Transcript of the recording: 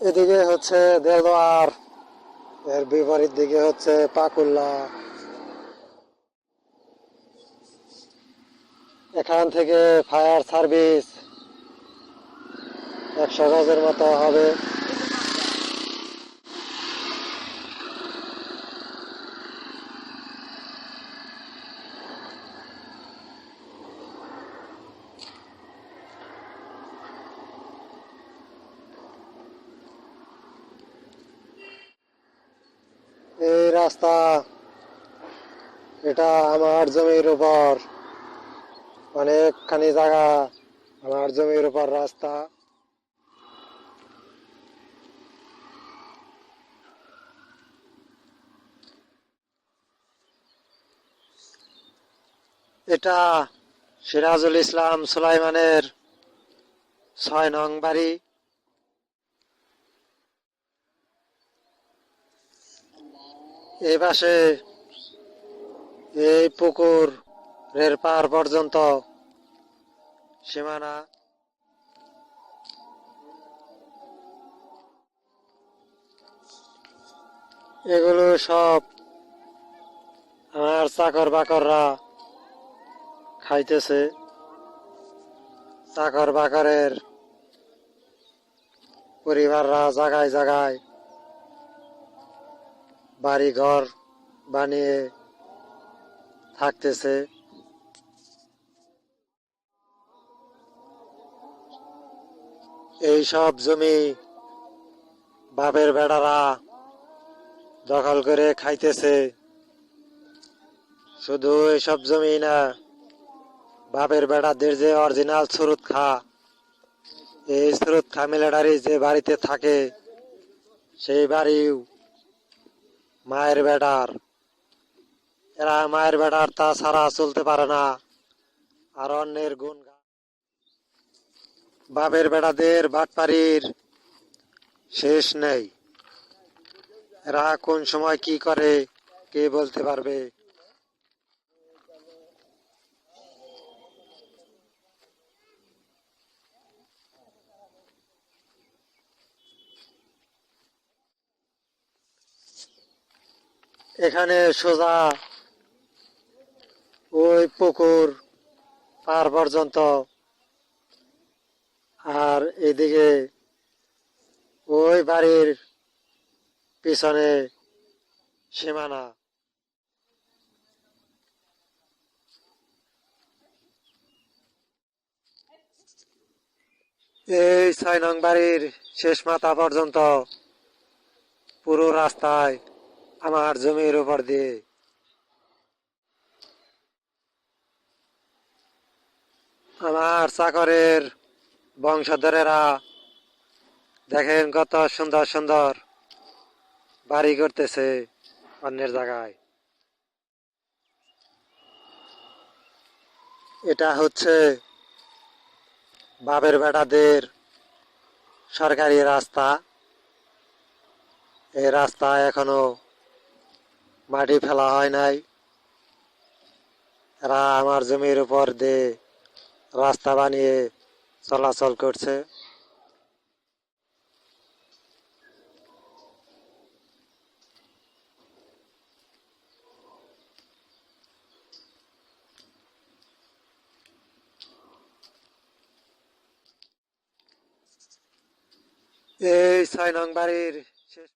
এদিকে হচ্ছে দেলোয়ার এর বিপরীত দিকে হচ্ছে পাকুল্লা। এখান থেকে ফায়ার সার্ভিস একশো গজের মতো হবে এই রাস্তা। এটা আমার জমির উপর। অনেকখানি জায়গা আমার জমির উপর রাস্তা। এটা সিরাজুল ইসলাম সুলাইমানের ছয় নং বাড়ি। এই পাশে এই পুকুর রেল পার পর্যন্ত সীমানা এগুলো সব আমার চাকর বাকররা খাইতেছে। চাকর বাকরের পরিবাররা জাগায় জায়গায় বাড়ি ঘর বানিয়ে থাকতেছে। এই সব জমি বাপের বেড়ারা দখল করে খাইতেছে। শুধু এইসব জমি না, বাপের বেড়াদের যে অরিজিনাল সুরুত খা, এই সুরুত খা মিলেটারি যে বাড়িতে থাকে, সেই বাড়িও মায়ের বেটার। এরা মায়ের বেটার তা সারা চলতে পারে না। আর অন্যের গুণ বাপের বেটাদের বাটপাড়ির শেষ নেই। এরা কোন সময় কি করে, কে বলতে পারবে? এখানে সোজা ওই পুকুর পার পর্যন্ত। আর এদিকে ওই বাড়ির পিছনে সীমানা। এই ছয় নং বাড়ির শেষ মাথা পর্যন্ত পুরো রাস্তায় আমার জমির উপর দিয়ে। আমার চাকরের বংশধরেরা দেখেন কত সুন্দর সুন্দর বাড়ি করতেছে অন্যের জায়গায়। এটা হচ্ছে বাবের বেটাদের সরকারি রাস্তা। এই রাস্তা এখনও মাটি ফেলা হয় নাই। এরা আমার জমির উপর দিয়ে রাস্তা বানিয়ে চলাচল করছে। এই ছয় নং বাড়ির শেষ